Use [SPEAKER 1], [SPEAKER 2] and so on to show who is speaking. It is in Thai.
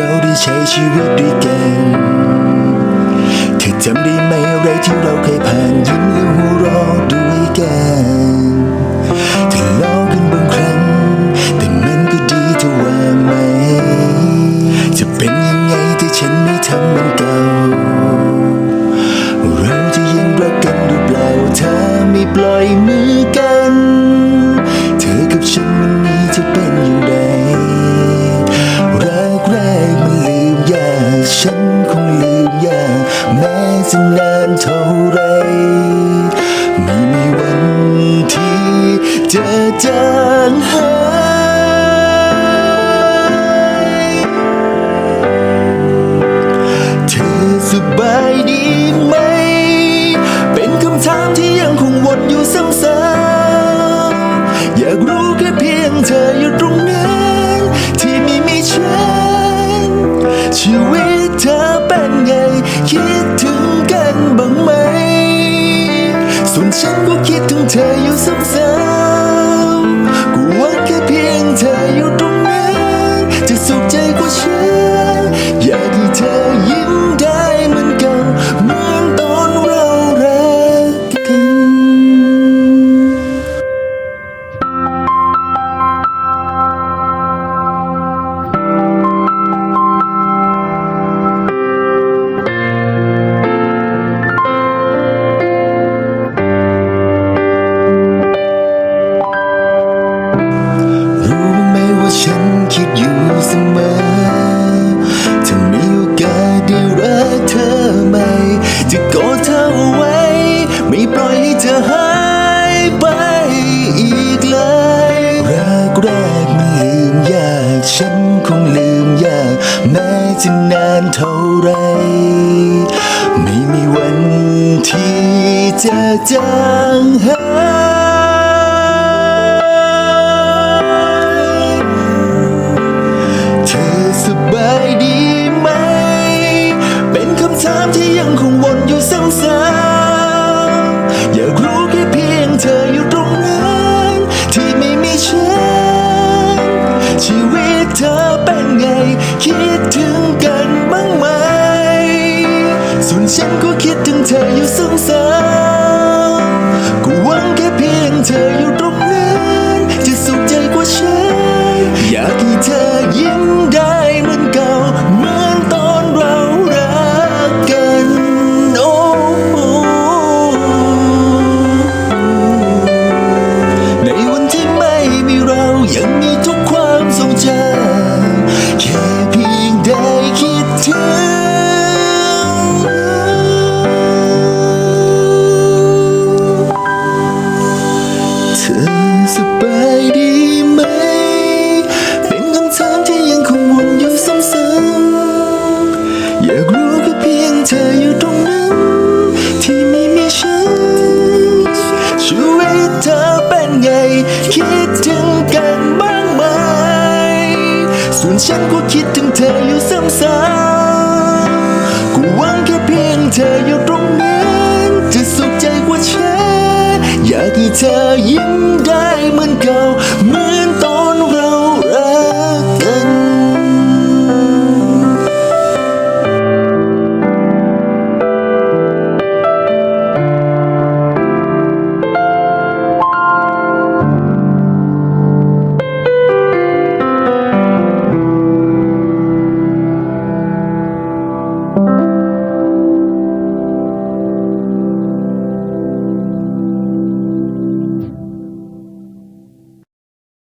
[SPEAKER 1] ่เราได้ใช้ชีวิตด้วยกันเธอจำได้ไหมอะไรที่เราเคยผ่านยิ้มและหัวเราะด้วยกันทะเลาะกันบางครั้ง แต่มันก็ดีเธอว่าไหม จะเป็นยังไงถ้าฉันไม่ทำมันเก่า จะนานเท่าไร ไม่มีวันที่จะจางหาย รู้ไหมว่าฉันคิดอยู่เสมอ ถ้ามีโอกาสได้รักเธอใหม่ จะกอดเธอไว้ ไม่ปล่อยให้เธอหายไปอีกเลย รักแรกมันลืมยาก ฉันคงลืมยาก แม้จะนานเท่าไร ไม่มีวันที่จะจางหาย ยังมีทุกความทรงจำแค่เพียงได้คิดถึง ฉันก็คิดถึงเธออยู่ซ้ำๆกูหวังแค่เพียงเธออยู่ตรงนั้น จะสุขใจกว่าฉัน อยากให้เธอยิ้มได้